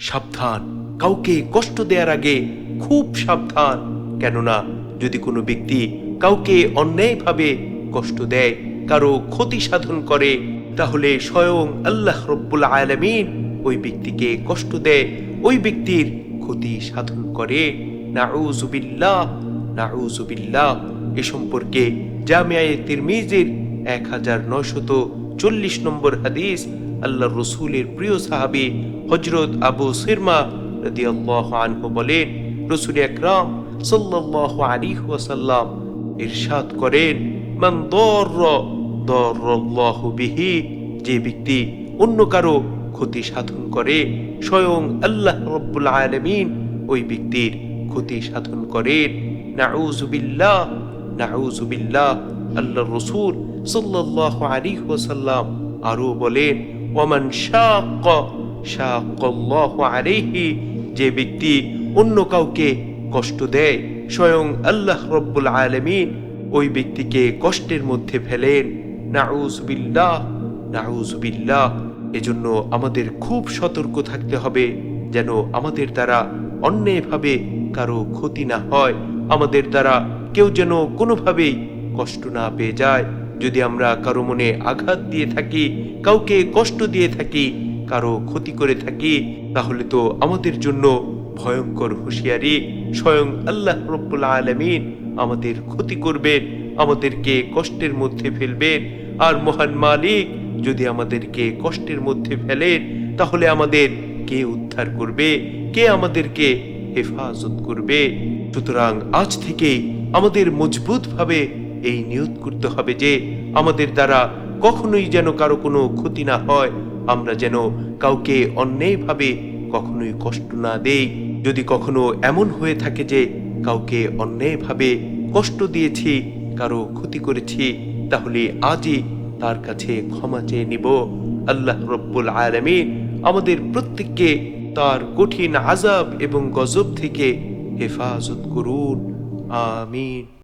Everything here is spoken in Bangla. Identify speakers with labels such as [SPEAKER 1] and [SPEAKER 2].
[SPEAKER 1] সাবধান। কাউকে কষ্ট দেওয়ার আগে খুব সাবধান। কেননা, যদি কোনো ব্যক্তি কাউকে অন্যায়ভাবে কষ্ট দেয়, কারও ক্ষতি সাধন করে, তাহলে স্বয়ং আল্লাহ রব্বুল আলামিন ওই ব্যক্তিকে কষ্ট দেয়, ওই ব্যক্তির ক্ষতি সাধন করে। নাউজুবিল্লাহ নাউজুবিল্লাহ এ সম্পর্কে জামিয়ায়ে তিরমিজির এক হাজার নয়শত চল্লিশ নম্বর হাদিস আল্লাহ রসুলের প্রিয় সাহাবী হজরত আবু সিরমা রাদিয়াল্লাহু আনহু বলেন, রসুল আকরাম সাল্লাল্লাহু আলাইহি ওয়াসাল্লাম ইরশাদ করেন, মান দর্র, দর্রাল্লাহু বিহি যে ব্যক্তি অন্য কারও ক্ষতি সাধন করে, স্বয়ং আল্লাহ রব্বুল আলামিন ওই ব্যক্তির ক্ষতি সাধন করেন। নাউজুবিল্লাহ নাউজুবিল্লাহ আল্লাহ রসুল সাল্লাল্লাহু আলাইহি ওয়াসাল্লাম আরও বলেন, ওমান শাক্ক, শাক্কাল্লাহু আলাইহি যে ব্যক্তি অন্য কাউকে কষ্ট দেয়, স্বয়ং আল্লাহ রব্বুল আলামিন ওই ব্যক্তিকে কষ্টের মধ্যে ফেলেন। নাউজুবিল্লাহ নাউজুবিল্লাহ এজন্য আমাদের খুব সতর্ক থাকতে হবে, যেন আমাদের দ্বারা অন্যায়ভাবে কারও ক্ষতি না হয়। আমাদের দ্বারা কেউ যেন কোনোভাবেই কষ্ট না পেয়ে যায়। যদি আমরা কারও মনে আঘাত দিয়ে থাকি, কাউকে কষ্ট দিয়ে থাকি, কারও ক্ষতি করে থাকি, তাহলে তো আমাদের জন্য ভয়ঙ্কর হুঁশিয়ারি। স্বয়ং আল্লাহ রব্বুল আলমিন আমাদের ক্ষতি করবেন, আমাদেরকে কষ্টের মধ্যে ফেলবেন। আর মহান মালিক যদি আমাদেরকে কষ্টের মধ্যে ফেলেন, তাহলে আমাদের কে উদ্ধার করবে? কে আমাদেরকে হেফাজত করবে? সুতরাং আজ থেকেই আমাদের মজবুতভাবে এই নিয়ত করতে হবে যে আমাদের দ্বারা কখনোই যেন কারও কোনো ক্ষতি না হয়। আমরা যেন কাউকে অন্যায়ভাবে কখনোই কষ্ট না দেই। যদি কখনো এমন হয়ে থাকে যে কাউকে অন্যায়ভাবে কষ্ট দিয়েছি, কারও ক্ষতি করেছি, তাহলে আজই তার কাছে ক্ষমা চেয়ে নিব। আল্লাহ রব্বুল আলামিন আমাদের প্রত্যেককে তার কঠিন আজাব এবং গজব থেকে হেফাজত করুন। আমিন।